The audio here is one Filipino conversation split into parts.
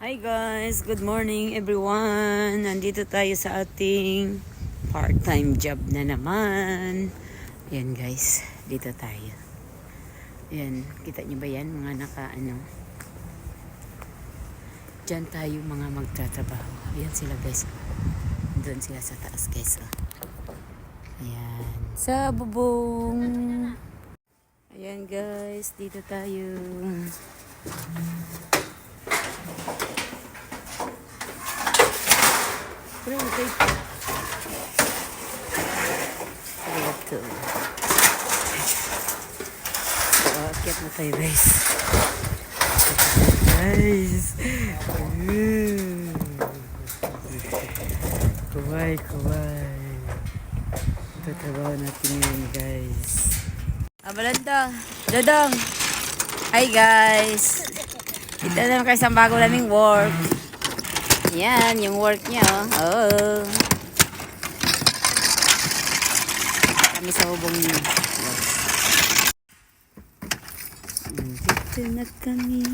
Hi guys, good morning everyone. Nandito tayo sa ating part-time job na naman. Yan guys, dito tayo. Yan, kita niyo ba yan mga naka ano? Diyan tayo mga magtatrabaho. Ayan sila guys. Doon sila sa taas guys. Oh. Ayan, sa bubong. Ayan guys, dito tayo. Pero okay pa. Ito. So, akyat na tayo guys. Guys. Mm. Kuway, kuway. Ito trabaho natin yun guys. Abalanda. Dadang. Hi guys. Kita naman kayo sa bago naming work. Yan, yung work niya. Oh. Kami sa hubong niya. Dito na kami.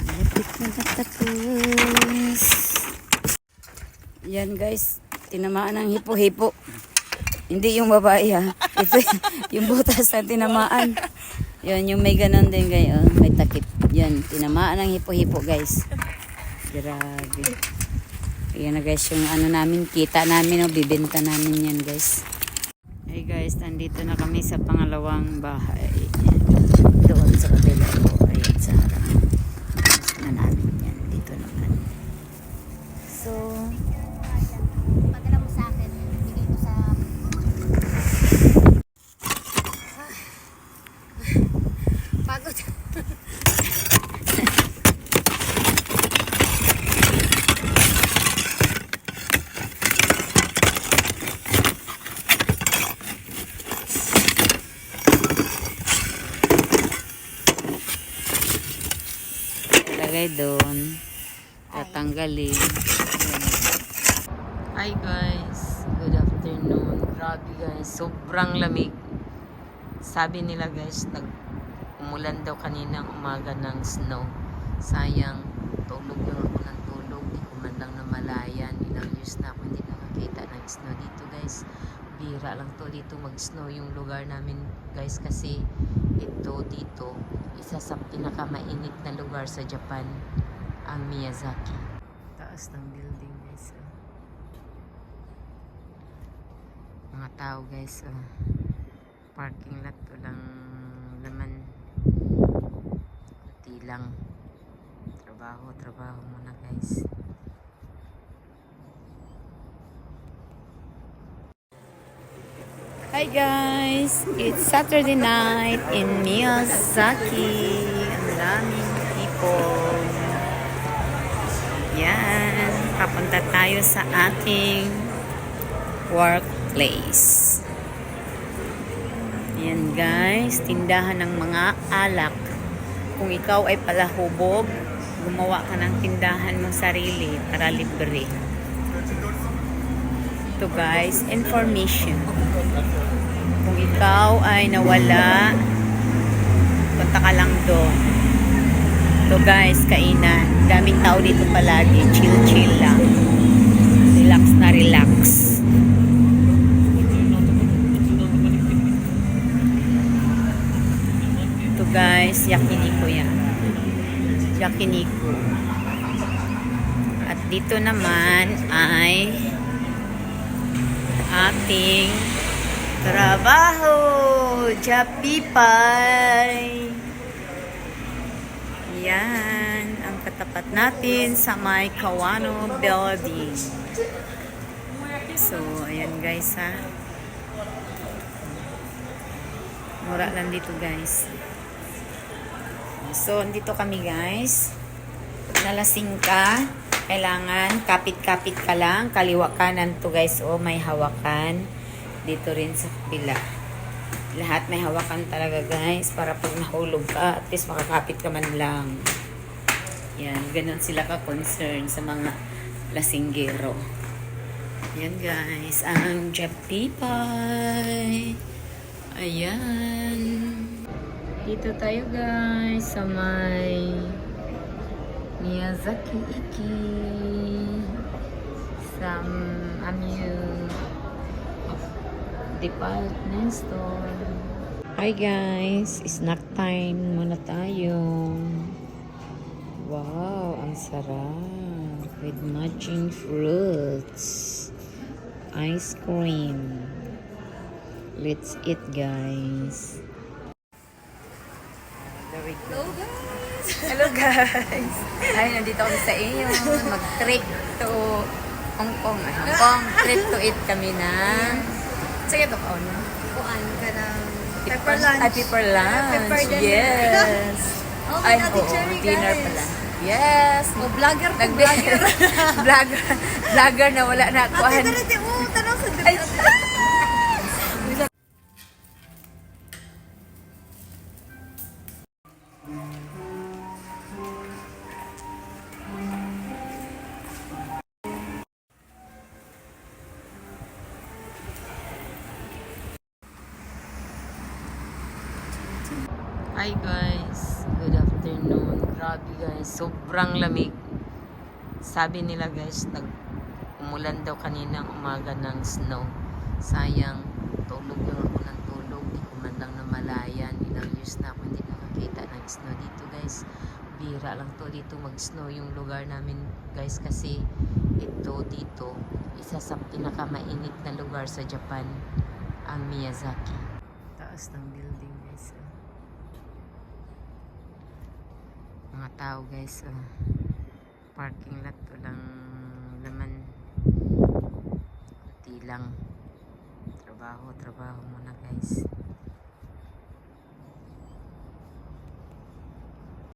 Lapit na natapos. Yan guys, tinamaan ng hipo-hipo. Hindi yung babae ha. Ito yung butas na tinamaan. Yan, yung may ganon din guys. Oh, may takip. Yan, tinamaan ng hipo-hipo guys. Grabe. Ayan na guys, yung ano namin, kita namin, o bibenta namin yan guys. Hey guys, nandito na kami sa pangalawang bahay. Doon sa kabila ko. Ayan sa harap. Gusto na namin yan. Dito naman. So, Padala mo sa akin, bigay ko sa... Pagod. Ilagay doon. Tatanggalin. Hi guys. Good afternoon. Grabe guys. Sobrang lamig. Sabi nila guys, nag umulan daw kaninang umaga ng snow. Sayang, tulog lang ako ng tulog. Di ko man lang namalayan. Ilang years na ako hindi nakakita ng snow dito guys. Bira lang to dito mag-snow yung lugar namin guys kasi ito dito isa sa pinakamainit na lugar sa Japan ang Miyazaki. Taas ng building guys. oh. Mga tao guys. oh. Parking lot to lang naman. Kunti lang. Trabaho, trabaho muna guys. Hi guys! It's Saturday night in Miyazaki. Ang daming people. Yan. Papunta tayo sa ating workplace. Yan guys. Tindahan ng mga alak. Kung ikaw ay palahubog, gumawa ka ng tindahan mo sarili para libre. Ito guys, information. Kung ikaw ay nawala, punta ka lang doon. Ito guys, kainan. Daming tao dito palagi. Chill, chill lang. Relax na relax. Ito guys, yakiniku yan. Yakiniku. At dito naman ay ating trabaho. Japipay. Yan ang katapat natin sa may Kawano Building. So, ayan guys ha. Mura lang dito guys. So, andito kami guys. Nalasing ka. Kailangan kapit-kapit ka lang. Kaliwa kanan to guys. O, may hawakan. Dito rin sa kapila. Lahat may hawakan talaga guys. Para pag nahulog ka, at least makakapit ka man lang. Yan, ganun sila ka-concern sa mga lasinggero. Yan guys, ang Japipay. Ayan. Dito tayo guys sa may Miyazaki Iki from Amyu department store. Hi guys, snack time muna tayo. Wow, ang sarap. With matching fruits. Ice cream. Let's eat guys. There we go. Hello guys! Ay, nandito kami sa iyo. Mag-trip to Hong Kong. Ay, Hong Kong. Trip to eat kami ng... Sige to na. Kuan ka ng pepper lunch. Ay, pepper lunch. Pepper dinner. Yes. Oh Ay, oo, Cherry, dinner guys. pala. Yes. Oh, vlogger ko, vlogger. vlogger. Vlogger na wala na Ate, kuhan. tara, te, oh, tanong Hi guys, good afternoon. Grabe guys, sobrang lamig. Sabi nila guys, nag umulan daw kaninang umaga ng snow. Sayang, tulog lang ako ng tulog. Di ko man lang namalayan. Ilang years na ako hindi nakakita ng snow dito guys. Bira lang to dito mag-snow yung lugar namin guys kasi ito dito isa sa pinakamainit na lugar sa Japan ang Miyazaki. Taas ng building guys. oh. Mga tao guys oh. parking lot walang laman. Kunti lang. Trabaho trabaho muna guys